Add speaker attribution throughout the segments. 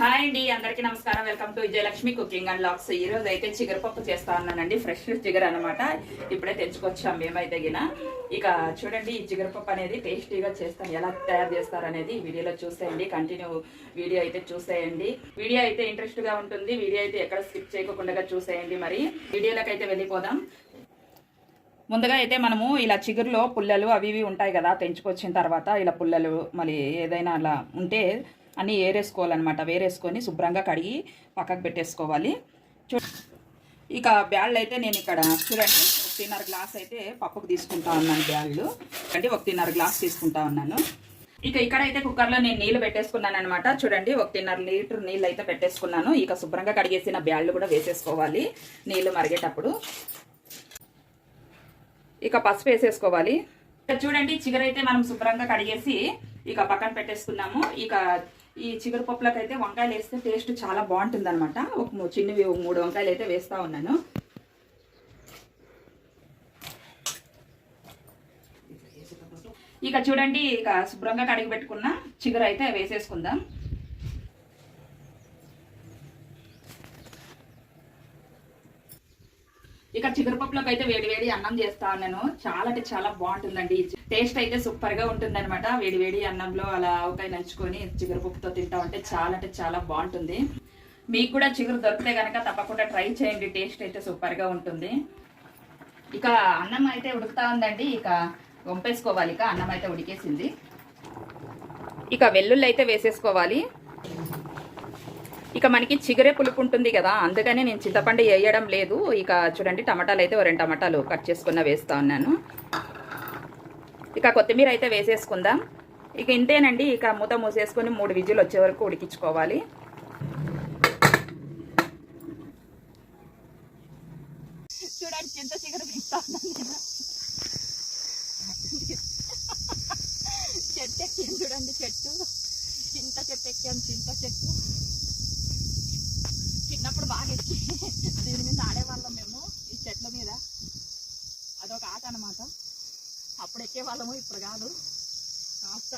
Speaker 1: Hi అండి అందరికీ నమస్కారం. Welcome to Vijayalakshmi cooking and vlogs. ఈ రోజు అయితే చిగురుపప్పు చేస్తా ఉన్నానండి ఫ్రెష్ చిగురు అనమాట ఇప్పుడే తెచ్చుకొచ్చాం మేమైతే గిన. ఇక చూడండి ఈ చిగురుపప్పు అనేది టేస్టీగా చేస్తాను ఎలా తయారు చేస్తారు అనేది వీడియోలో చూసేయండి కంటిన్యూ వీడియో అయితే చూసేయండి. వీడియో అయితే ఇంట్రెస్ట్గా ఉంటుంది వీడియో అయితే ఎక్కడ స్కిప్ చేయకుండా చూసేయండి మరి. వీడియోలోకి అయితే వెళ్ళిపోదాం. ముందుగా అయితే మనము ఇలా చిగురులో పుల్లలు అవి ఇవి ఉంటాయి కదా తెంచుకొచ్చిన తర్వాత ఇలా పుల్లలు మళ్ళీ ఏదైనా అలా ఉంటే అన్నీ ఏరేసుకోవాలన్నమాట. వేరేసుకొని శుభ్రంగా కడిగి పక్కకు పెట్టేసుకోవాలి. చూ ఇక బ్యాళ్ళు అయితే నేను ఇక్కడ చూడండి ఒకటిన్నర గ్లాస్ అయితే పప్పుకు తీసుకుంటా ఉన్నాను బ్యాళ్ళు. అంటే ఒకటిన్నర గ్లాస్ తీసుకుంటా ఉన్నాను. ఇక ఇక్కడైతే కుక్కర్లో నేను నీళ్ళు పెట్టేసుకున్నాను అనమాట చూడండి ఒకటిన్నర లీటర్ నీళ్ళు అయితే పెట్టేసుకున్నాను. ఇక శుభ్రంగా కడిగేసిన బ్యాళ్ళు కూడా వేసేసుకోవాలి నీళ్ళు మరిగేటప్పుడు. ఇక పసుపు వేసేసుకోవాలి. ఇక చూడండి చిగురు అయితే మనం శుభ్రంగా కడిగేసి ఇక పక్కన పెట్టేసుకున్నాము. ఇక ఈ చిగురు పప్పులకు అయితే వంకాయలు వేస్తే టేస్ట్ చాలా బాగుంటుంది అనమాట ఒక మూ- చిన్నవి ఒక మూడు వంకాయలు అయితే వేస్తూ ఉన్నాను. ఇక చూడండి ఇక శుభ్రంగా కడిగి పెట్టుకున్న చిగురు అయితే వేసేసుకుందాం. ఇక చిగురుపప్పులోకి అయితే వేడి వేడి అన్నం చేస్తా ఉన్నాను. చాలా అంటే చాలా బాగుంటుందండి. టేస్ట్ అయితే సూపర్గా ఉంటుంది అనమాట వేడి వేడి అన్నంలో అలా ఆవకాయ నంచుకొని చిగురుపప్పుతో తింటా ఉంటే చాలా అంటే చాలా బాగుంటుంది. మీకు కూడా చిగురు దొరికితే కనుక తప్పకుండా ట్రై చేయండి. టేస్ట్ అయితే సూపర్గా ఉంటుంది. ఇక అన్నం అయితే ఉడుకుతా ఉందండి. ఇక వంపేసుకోవాలి. ఇక అన్నం అయితే ఉడికేసింది. ఇక వెల్లుల్లి అయితే వేసేసుకోవాలి. ఇక మనకి చిగురే పులుపు ఉంటుంది కదా అందుకని నేను చింతపండు వేయడం లేదు. ఇక చూడండి టమాటాలు అయితే రెండు టమాటాలు కట్ చేసుకున్న వేస్తా ఉన్నాను. ఇక కొత్తిమీర అయితే వేసేసుకుందాం. ఇక ఇంతేనండి ఇక మూత మూసేసుకొని మూడు విజులు వచ్చే వరకు ఉడికించుకోవాలి. చూడండి చింత చిగురు చెట్టు ఎక్కాను చూడండి చెట్టు. చింత చెట్టు ఎక్కాను చింత చెట్టు. చిన్నప్పుడు బాగా ఎక్కి దీని మీద ఆడేవాళ్ళం మేము ఈ చెట్ల మీద. అదొక ఆట అనమాట అప్పుడు ఎక్కేవాళ్ళము ఇప్పుడు కాదు. కాస్త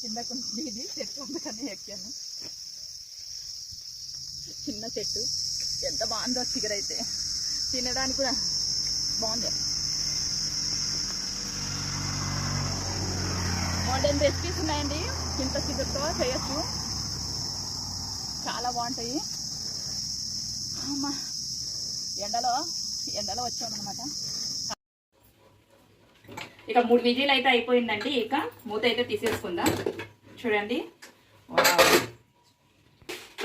Speaker 1: కిందకు ఇది చెట్టు అందుకని ఎక్కాను. చిన్న చెట్టు. ఎంత బాగుందో చిగురైతే. తినడానికి కూడా బాగుంది. మోడర్న్ రెసిపీస్ ఉన్నాయండి. చింత చిగురుతో చేయొచ్చు. చాలా బాగుంటాయి. అమ్మా. ఎండలో ఎండలో వచ్చామన్నమాట. ఇక మూడు విజీలు అయితే అయిపోయిందండి. ఇక మూత అయితే తీసేసుకుందాం. చూడండి.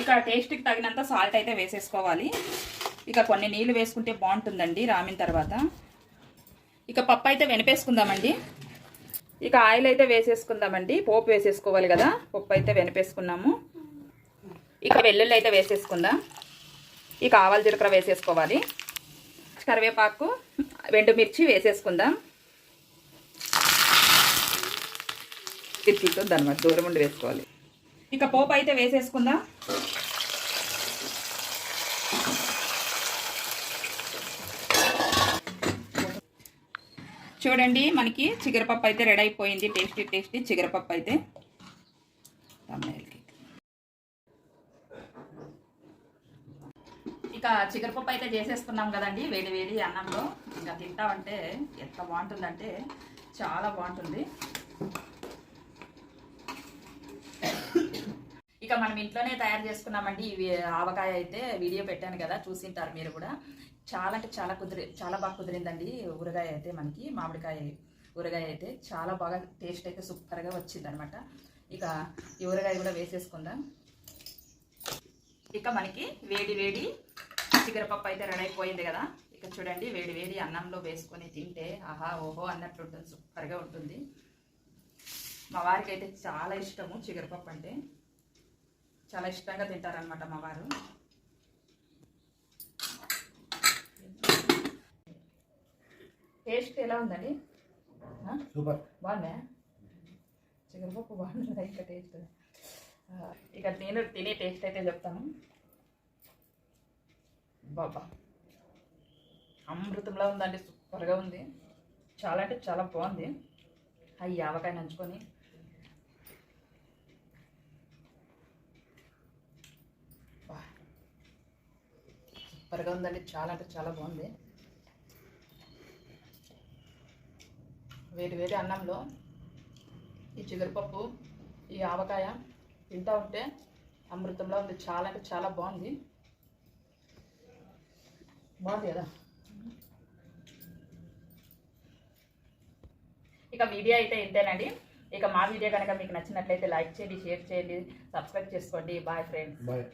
Speaker 1: ఇక టేస్ట్కి తగినంత సాల్ట్ అయితే వేసేసుకోవాలి. ఇక కొన్ని నీళ్ళు వేసుకుంటే బాగుంటుందండి రామిన తర్వాత. ఇక పప్పు అయితే వెనపేసుకుందామండి. ఇక ఆయిల్ అయితే వేసేసుకుందామండి. పోపు వేసేసుకోవాలి కదా. పప్పు అయితే వెనపేసుకున్నాము. ఇక వెల్లుల్లి అయితే వేసేసుకుందాం. ఈ ఆవాల జీలకర్ర వేసేసుకోవాలి. కరివేపాకు ఎండుమిర్చి వేసేసుకుందాం. తిప్పితో దాని దూరం ఉండి వేసుకోవాలి. ఇక పోపు అయితే వేసేసుకుందాం. చూడండి మనకి చిగరపప్పు అయితే రెడీ అయిపోయింది. టేస్టీ టేస్టీ చిగరపప్పు అయితే. ఇక చిగురుపప్పు అయితే చేసేసుకున్నాం కదండి వేడి వేడి అన్నంలో. ఇంకా తింటామంటే ఎంత బాగుంటుందంటే చాలా బాగుంటుంది. ఇక మనం ఇంట్లోనే తయారు చేసుకున్నామండి. ఇవి ఆవకాయ అయితే వీడియో పెట్టాను కదా చూసింటారు మీరు కూడా. చాలా అంటే చాలా కుదిరి చాలా బాగా కుదిరిందండి ఊరగాయ అయితే మనకి. మామిడికాయ ఊరగాయ అయితే చాలా బాగా టేస్ట్ అయితే సూపర్గా వచ్చిందనమాట. ఇక ఈ ఊరగాయ కూడా వేసేసుకుందాం. ఇక మనకి వేడి వేడి చిగరపప్పు అయితే రెడీ అయిపోయింది కదా. ఇక చూడండి వేడి వేడి అన్నంలో వేసుకొని తింటే ఆహా ఓహో అన్నట్లు ఉంటుంది సూపర్గా ఉంటుంది. మా వారికి అయితే చాలా ఇష్టము చిగరపప్పు అంటే. చాలా ఇష్టంగా తింటారనమాట మా వారు. టేస్ట్ ఎలా ఉందండి?
Speaker 2: సూపర్.
Speaker 1: బాగుందా? చికెన్ బాగుంటుందా ఇంకా టేస్ట్ ఇక నేను తినే టేస్ట్ అయితే చెప్తాను. బాబా. అమృతంలా ఉందండి సూపర్గా ఉంది. చాలా అంటే చాలా బాగుంది. ఆ యావకాయ నంచుకొని. సూపర్గా ఉందండి చాలా అంటే చాలా బాగుంది. వేడి వేడి అన్నంలో ఈ చిగురుపప్పు ఈ ఆవకాయ తింటూ ఉంటే అమృతంలో ఉంది చాలా అంటే చాలా బాగుంది. బాగుంది కదా ఇక వీడియో అయితే ఇంతేనండి. ఇక మా వీడియో కనుక మీకు నచ్చినట్లయితే లైక్ చేయండి షేర్ చేయండి సబ్స్క్రైబ్ చేసుకోండి. Bye friends.
Speaker 2: బాయ్.